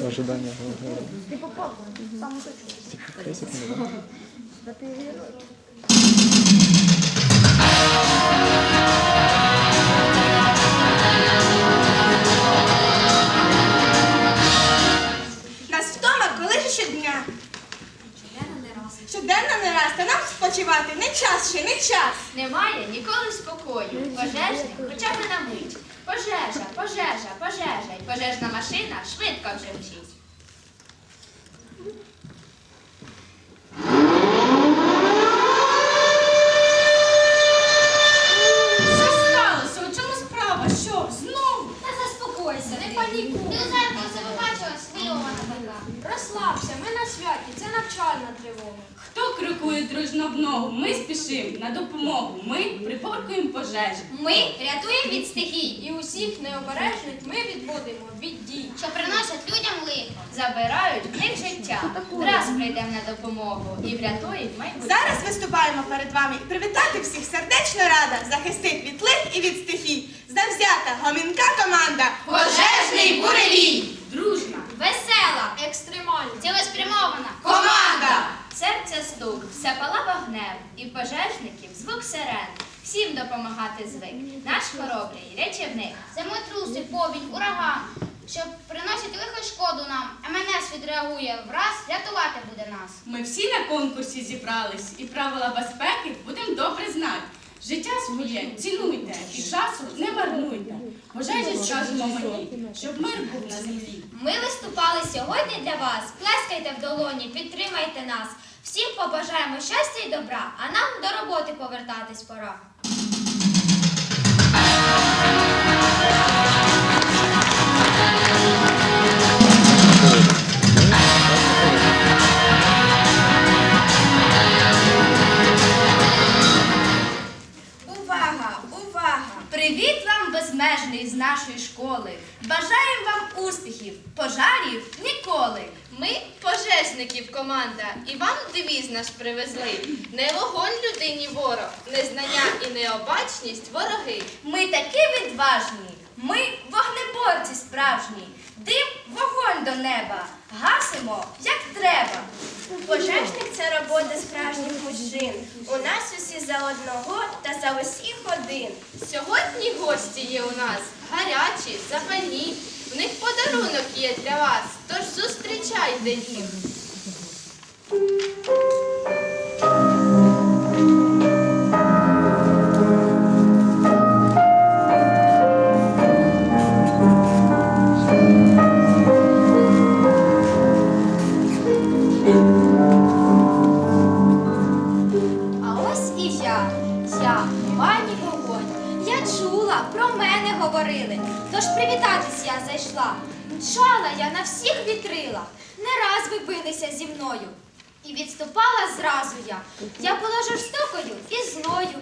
В ожидании. Ты попал, самую точку. Песик не было? Да ты герой. Нас вдома коли ж щодня. Щоденно не раз, та нам спочивати не час ще, не час. Немає ніколи спокою. Пожежник хоча б на мить. Пожежа, пожежа, пожежа. І пожежна машина швидко вже мчить. Що сталося? У чому справа? Що? Знову? Та заспокойся, не панікуй. Ти зеркало схвильована така. Розслабся, ми на святі, це навчальна тривога. Хто дружно в ногу? Ми спішимо на допомогу. Ми приборкуємо пожежі. Ми рятуємо від стихій і усіх необережних ми відводимо від дій. Що приносять людям лихо. Забирають в них життя. Раз прийдемо на допомогу і врятують майбутнє. Зараз виступаємо перед вами і привітати всіх сердечно рада, захистить від лих і від стихій. Завзята гомінка команда Пожежний буревій! Дружна. Весела, екстремальна, цілеспрямована. Команда! Серця стук, все пала вогнем, і пожежників звук сирен. Всім допомагати звик. Наш хоробрий рятівник. Землетруси, повінь, ураган, що приносять лихо шкоду нам. МНС відреагує враз, рятувати буде нас. Ми всі на конкурсі зібрались і правила безпеки будемо добре знати. Життя своє цінуйте і часу не марнуйте. Пожежі скажемо мені, щоб мир був на землі. Ми виступали сьогодні для вас. Плескайте в долоні, підтримайте нас. Всім побажаємо щастя і добра, а нам до роботи повертатись пора. Команда, і вам девіз наш привезли. Не вогонь людині ворог, незнання і необачність вороги. Ми такі відважні, ми вогнеборці справжні. Дим вогонь до неба, гасимо, як треба. Пожежник це робота справжніх мужчин. У нас усі за одного та за усіх один. Сьогодні гості є у нас гарячі, запальні. В них подарунок є для вас, тож зустрічайте їх. Thank you. І відступала зразу я. Я була жорстокою і зною.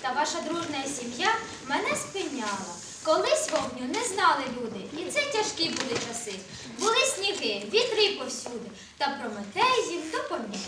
Та ваша дружна сім'я мене спиняла. Колись вогню не знали люди, і це тяжкі були часи. Були сніги, вітри повсюди, та Прометей їм допоміг.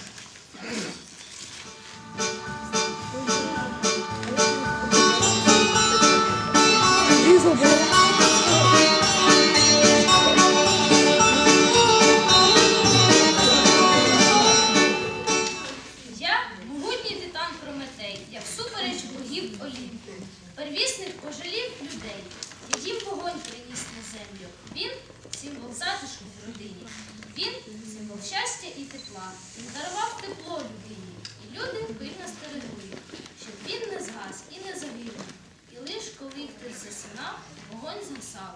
Тепла. Він дарував тепло людині. І люди пильно стерегують, щоб він не згас і не завірив. І лиш коли хтось засинав, вогонь згасав.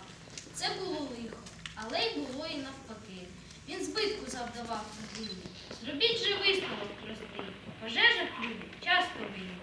Це було лихо, але й було і навпаки. Він збитку завдавав людині. Зробіть же висновок простий. В Пожежах часто винні.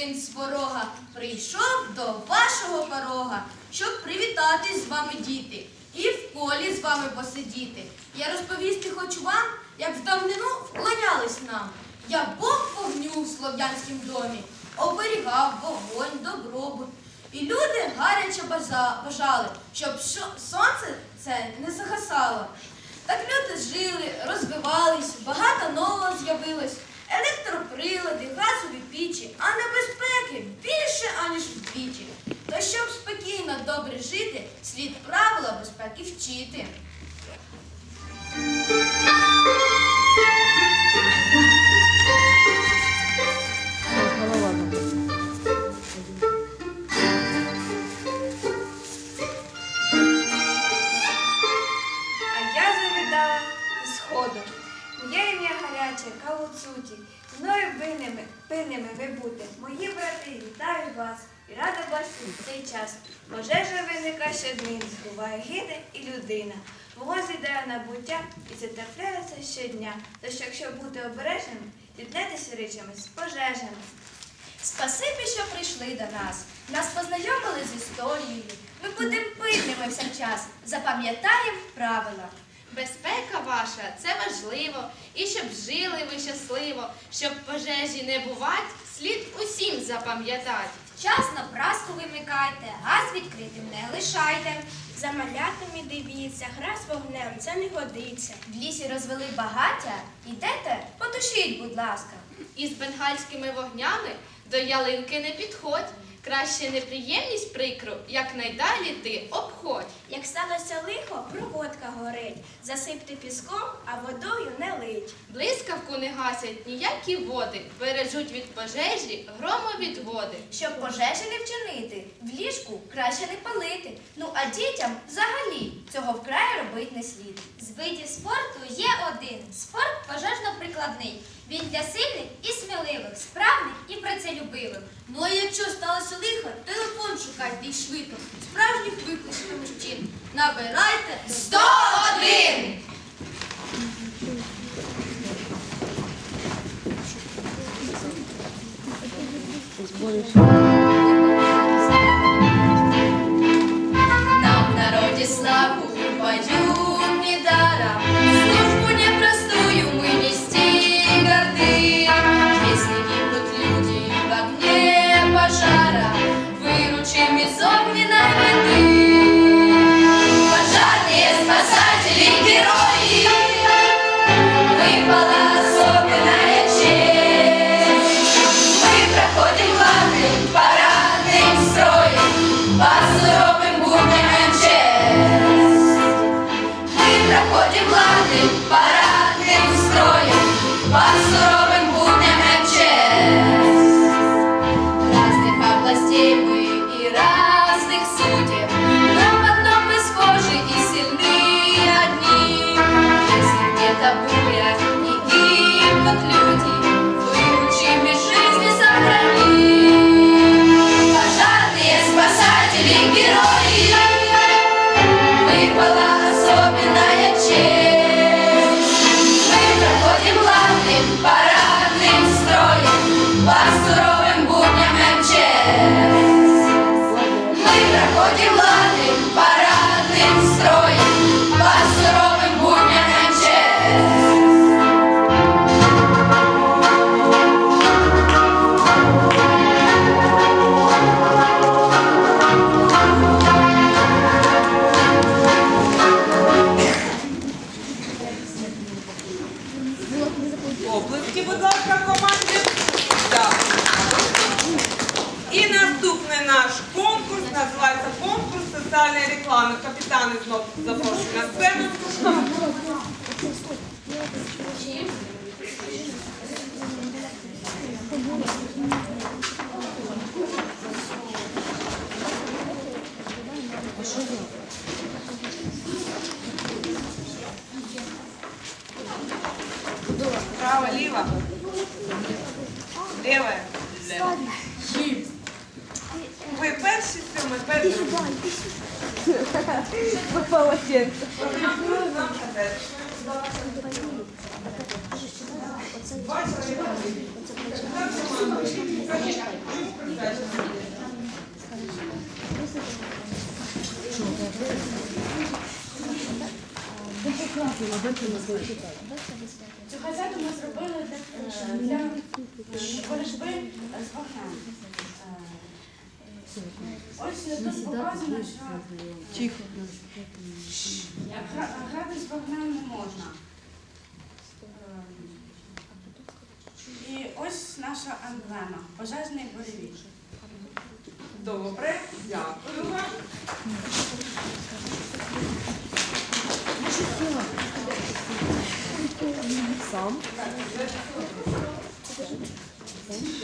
Син сварога, прийшов до вашого порога, щоб привітатись з вами, діти, і в колі з вами посидіти. Я розповісти хочу вам, як в давнину вклонялись нам. Я Бог вогню в слов'янськім домі, оберігав вогонь, добробут. І люди гаряче бажали, щоб сонце це не загасало. Так люди жили, розвивались, багато нового з'явилось. Електроприлади, газові пічі, а небезпеки більше, аніж вдвічі. То щоб спокійно добре жити, слід правила безпеки вчити. Пильними, ви бути. Мої брати, вітаю вас і рада бачити в цей час. Пожежа виникає щоднин, збуває гине і людина. Вогонь з'їдає на буття і це трапляється щодня. Тож, якщо бути обережними, зіткнетеся речами з пожежами. Спасибі, що прийшли до нас. Нас познайомили з історією. Ми будемо пильними всячас. Запам'ятаємо правила. Безпека ваша це важливо, і щоб жили ви щасливо, щоб пожежі не бувать, слід усім запам'ятати. Вчасно праску вимикайте, газ відкритим не лишайте. За малятами дивіться, гра з вогнем, це не годиться. В лісі розвели багаття. Ідете, потушіть, будь ласка. Із бенгальськими вогнями до ялинки не підходь. Краще неприємність прикру, якнайдалі ти обходь. Як сталося лихо, проводка горить. Засипте піском, а водою не лить. Блискавку не гасять ніякі води, бережуть від пожежі громовідводи. Щоб пожежі не вчинити, в ліжку краще не палити. Ну а дітям взагалі цього вкрай робить не слід. З видів спорту є один спорт пожежно-прикладний. Він для сильних і сміливих, справних і працелюбивих. Ну а якщо сталося лихо, телефон шукайте більш швидко. Справжніх викликів мужчин. Набирайте 101! Нам наш конкурс називається конкурс соціальної реклами. Капітани знов запрошую на сцену. Право, ліво. Ліве. Ми перші. Нам кадець. Цю газету ми зробили для, боротьби з вогнем. Ось тут показано, що гра- грати з вогнем не можна. Ем, І ось наша емблема пожежний буревій. Добре, дякую вам. Сам. Руку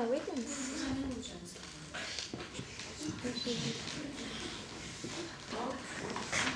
з кармана